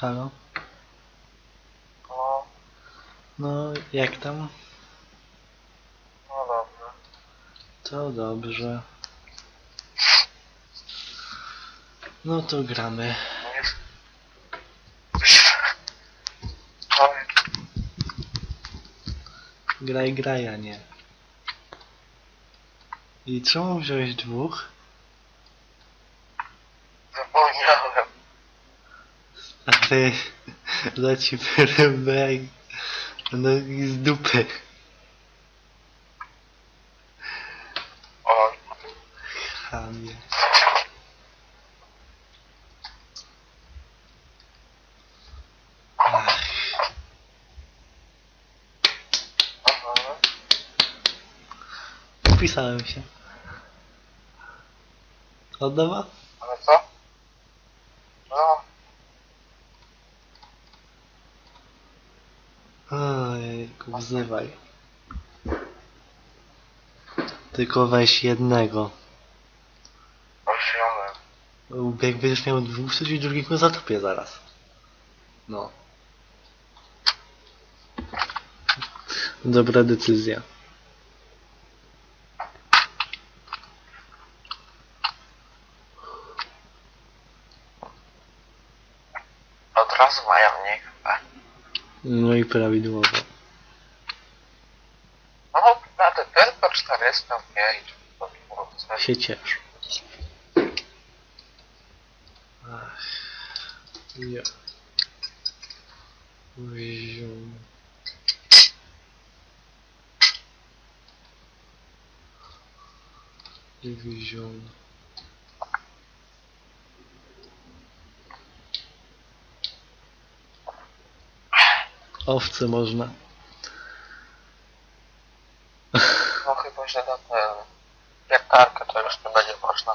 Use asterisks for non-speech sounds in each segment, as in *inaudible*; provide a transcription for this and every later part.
Halo? No, No, jak tam? no dobrze. To dobrze. No to gramy. Nie... Graj, graj, a nie. I czemu wziąłeś dwóch? Ale leci rybek. No i z dupy. Chamie. Wpisałem się. Od nowa? Ale co? No, Ojejku, wzywaj. Tylko weź jednego. wziąłem. Jak będziesz miał dwóch, to ci drugiego zatopię zaraz. No. Dobra decyzja. Od razu mają mniej chyba. No i prawidłowo. No, na te tylko 405. To było coś. Się ciesz. Ach. Ja. Zium. Zium. Owce można. No chyba, że na ten... Wiertarkę to już nie będzie można.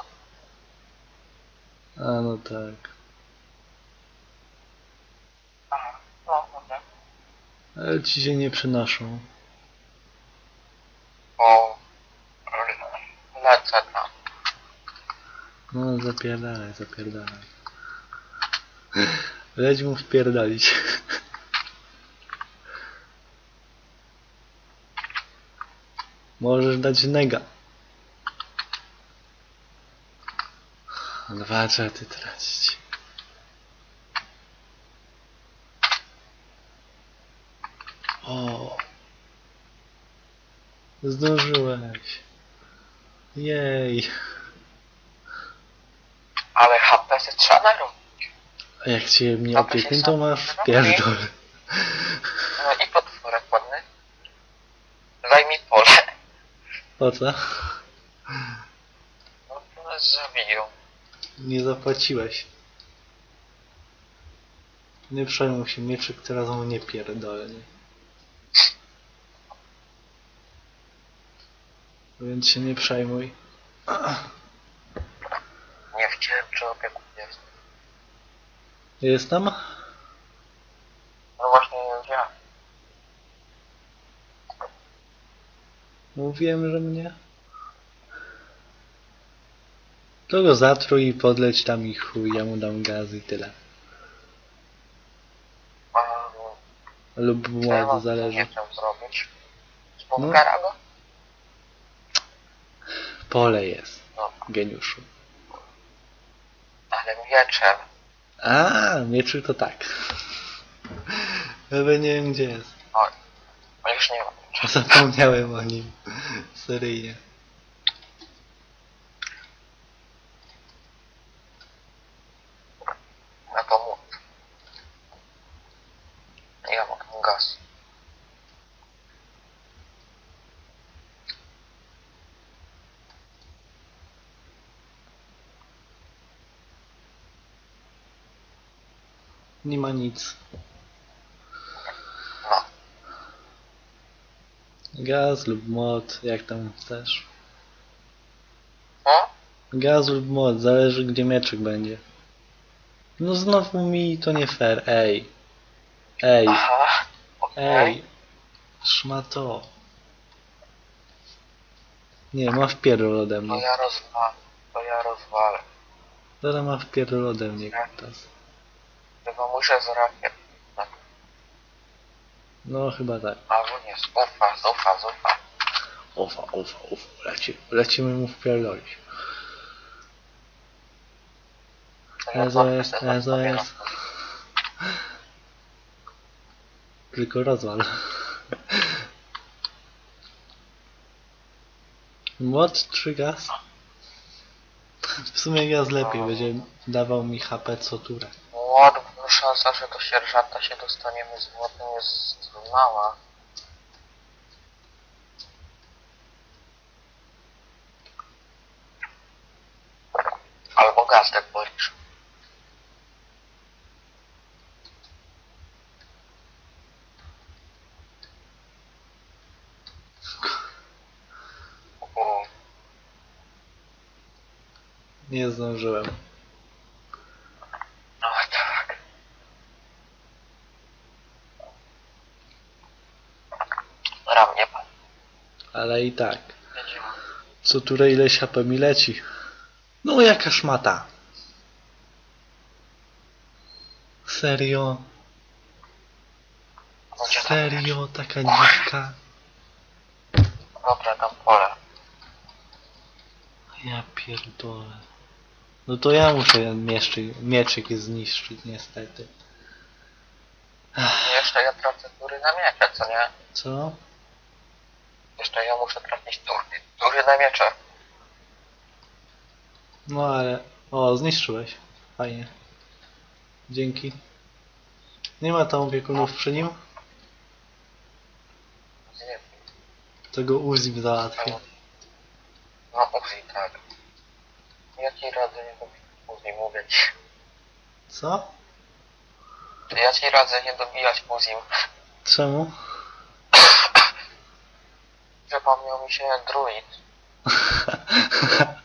A no tak. Aha, no, dobra. Ale ci się nie przynoszą. O, lecę tam. No zapierdalaj, zapierdalaj. Leć mu wpierdalić. Możesz dać nega. Dwa czety tracić. O. Zdążyłeś. Jej. Ale HP się trzeba narobić. A jak cię mnie opiekuń, to masz pierdol. No i potworek ładny. Daj mi pole. Po co? No to nas zabiją. Nie zapłaciłeś. Nie przejmuj się, mieczyk teraz mu nie pierdolnie. Więc się nie przejmuj. Nie chciałem, czy opiekun jest. Jest tam? No właśnie nie wiem. Mówiłem, że mnie. To go zatruj i podleć tam i chuj, ja mu dam gaz i tyle. Lub młody, zależy. Zrobić. No. Smokera go? Pole jest, No, geniuszu. ale mieczem. A, mieczyk to tak. *laughs* Nawet nie wiem gdzie jest. Oj, no już nie mam miecza. Zapomniałem o nim. Seryjnie. Na to młot. Ja mam gaz. Nie ma nic. No, Gaz lub młot, jak tam chcesz. no? Gaz lub młot, zależy gdzie mieczyk będzie. No znowu mi to nie fair, ej. Ej, Aha, okej. ej. Szmato. Nie, ma wpierdol ode To mnie. ja rozwalę. To ja rozwalę. Teraz ma wpierdol ode mnie, kutas. Chyba muszę z rakiet. No chyba tak. Albo nie, ufa, z ufa. Ufa, ufa, ufa. Leci, lecimy mu wpierdolić. SOS, SOS. Tylko rozwal. Mod czy gaz? W sumie gaz lepiej, będzie dawał mi HP co turę. Szansa, że do sierżanta się dostaniemy z młotem jest mała. Albo gaz, wolisz. U, Nie zdążyłem. No tak. Ram nie pan. Ale i tak. Co turę ileś HP mi leci. No jaka szmata. Serio? Tam Serio? Taka dziwka? Dobra, dam pole. Ja pierdolę. No to ja muszę ten mieczy, mieczyk zniszczyć niestety. I jeszcze ja tracę tury na co nie? Co? Jeszcze ja muszę trafić tury. Tury na miecze. No ale... O, zniszczyłeś. Fajnie. Dzięki. Nie ma tam opiekunów przy nim? Nie, Tego Uzi załatwię. No Uzi, tak. Ja ci radzę nie dobijać Uzi, mówię ci. Co? Ja ci radzę nie dobijać Uzim. Czemu? Przypomniał mi się druid. *laughs*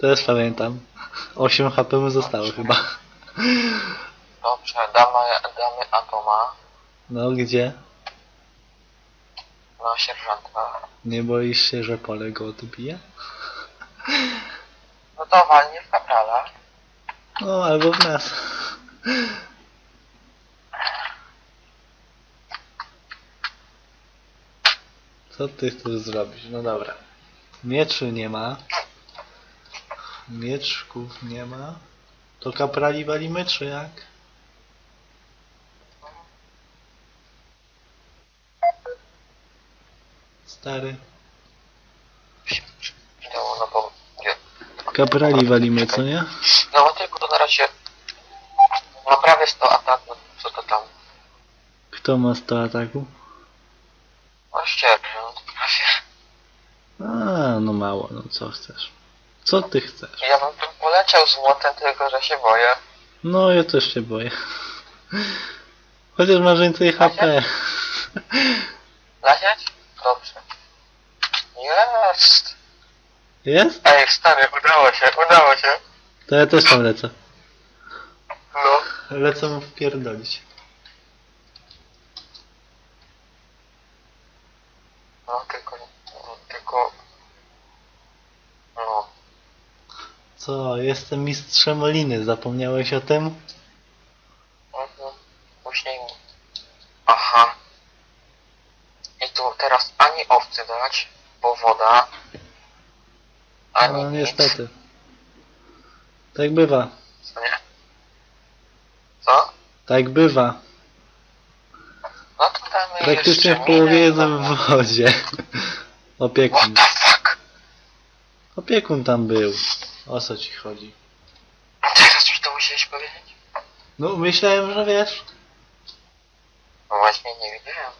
Też pamiętam. 8 HP mu zostało chyba. Dobrze, damy, damy Atoma No gdzie? na sierżanta. Nie boisz się, że pole go odbije? No to walnie w kaprala. No, albo w nas. Co ty chcesz zrobić? No dobra. Mieczy nie ma. Mieczków nie ma. To kaprali walimy, czy jak? Stary. No, no. Kaprali walimy, co nie? No tylko to na razie... No prawie 100 ataków, co to tam? Kto ma 100 ataku? No sierżant, prawie. A, no co chcesz? Co ty chcesz? Ja bym tu poleciał z młotem, tylko że się boję. No, ja też się boję. Chociaż masz więcej HP. Lecieć? Dobrze. Jest! Jest? Ej, stary, udało się, udało się. To ja też tam lecę. No. Lecę mu wpierdolić. No, tylko... No, tylko... No. Co, jestem mistrzem Oliny, zapomniałeś o tym? Mhm. Później... Aha. I tu teraz ani owcy dać, bo woda. Ani No nic. niestety. Tak bywa. Co nie? Co? Tak bywa. No to damy Praktycznie jeszcze w połowie minę, jestem no. w wodzie. Opiekun. What the fuck? Opiekun tam był. O co ci chodzi? Teraz mi to musiałeś powiedzieć? No myślałem, że wiesz. No właśnie nie wiedziałem.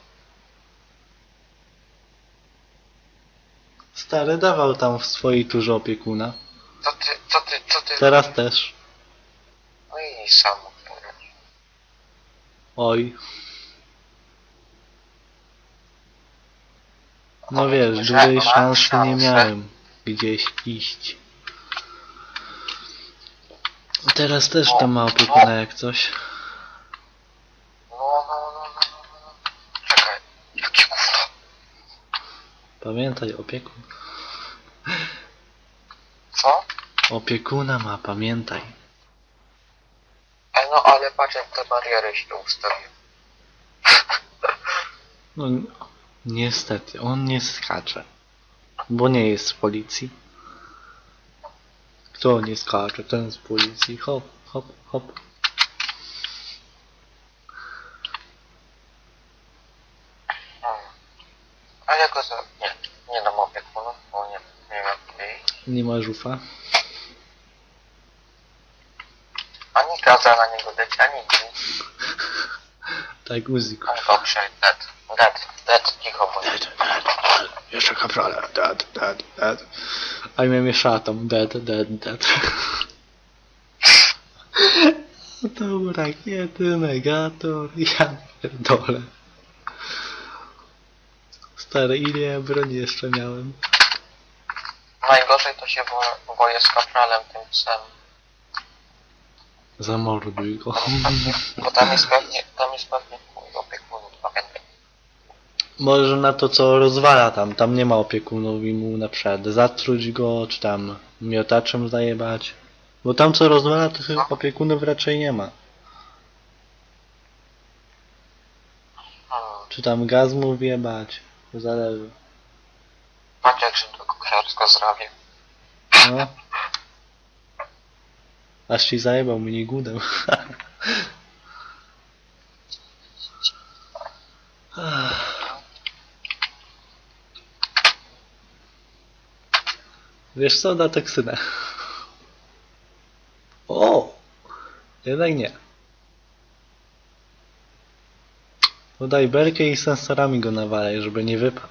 Stary dawał tam w swojej turze opiekuna. Co ty, co ty, co ty... Teraz też. No i sam odpowiedź. Oj. No wiesz, Że dużej szansy nie miałem gdzieś iść. Teraz też tam ma opiekuna jak coś. No, no, no, no, no, no. Czekaj, jakie gówno? Pamiętaj, opiekun. Co? Opiekuna ma, pamiętaj. Ale patrz jak te bariery się ustawiły. No niestety, on nie skacze. Bo nie jest z policji. Kto nie skacze? Ten z policji. Hop, hop, hop. Hmm. A ja go za... Nie, nie dam opiekunów, bo nie, nie wiem jak wyjść. Nie ma żufa. Ani gaza na niego dać, ani nic. Tak, Uzi. Ale dobrze, dead. Dead, dead, cicho dead. Jeszcze kaprala. Dead, dead, dead. A ja miałem szatą. Dead, dead, dead. *laughs* To rakiety, negator. Ja pierdolę. Stary, ile ja broni jeszcze miałem? Najgorzej to się bo, boję z kapralem tym psem. Zamorduj go. Bo tam jest pewnie, tam jest pewnie pamiętaj. Może na to co rozwala tam, tam nie ma opiekunów i mu na przykład zatruć go, czy tam miotaczem zajebać. Bo tam co rozwala chyba opiekunów raczej nie ma. Czy tam gaz mu wjebać. Zależy. Patrz jak się to kucharsko zrobię. No. Aż ci zajebał mnie gudę. *laughs* Wiesz co, da toksynę. O! Jednak nie. Podaj belkę i sensorami go nawalaj, żeby nie wypadł.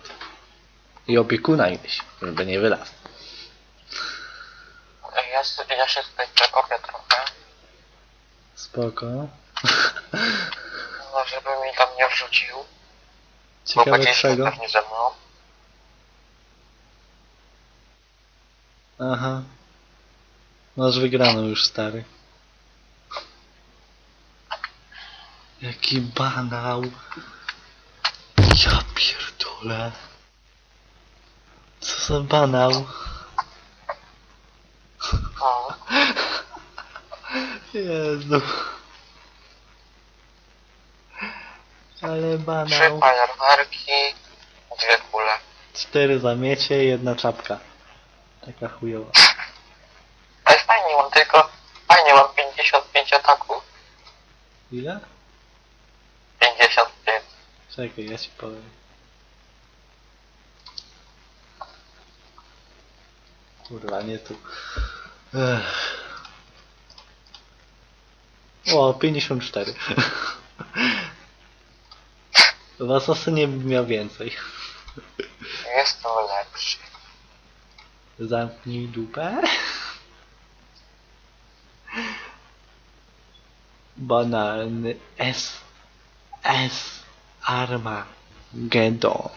I opiekuna ileś, żeby nie wylazł. Ja, s- ja się tutaj przekopię trochę, Spoko. no żeby mi tam nie wrzucił. Ciekawe czego. pewnie ze mną. Aha. Masz wygraną już, stary. Jaki banał. Ja pierdolę. Co za banał. Jezu. Ale Trzy banał. fajerwerki, dwie kule. Cztery zamiecie, jedna czapka. Taka chujowa. Ale fajnie mam tylko, fajnie mam 55 ataków. Ile? 55. Czekaj, ja ci powiem. Kurwa, nie tu. Ech. O, 54. *laughs* W bym miał więcej. Jestem lepszy. Zamknij dupę. Banalny S. S. Arma. Gedon.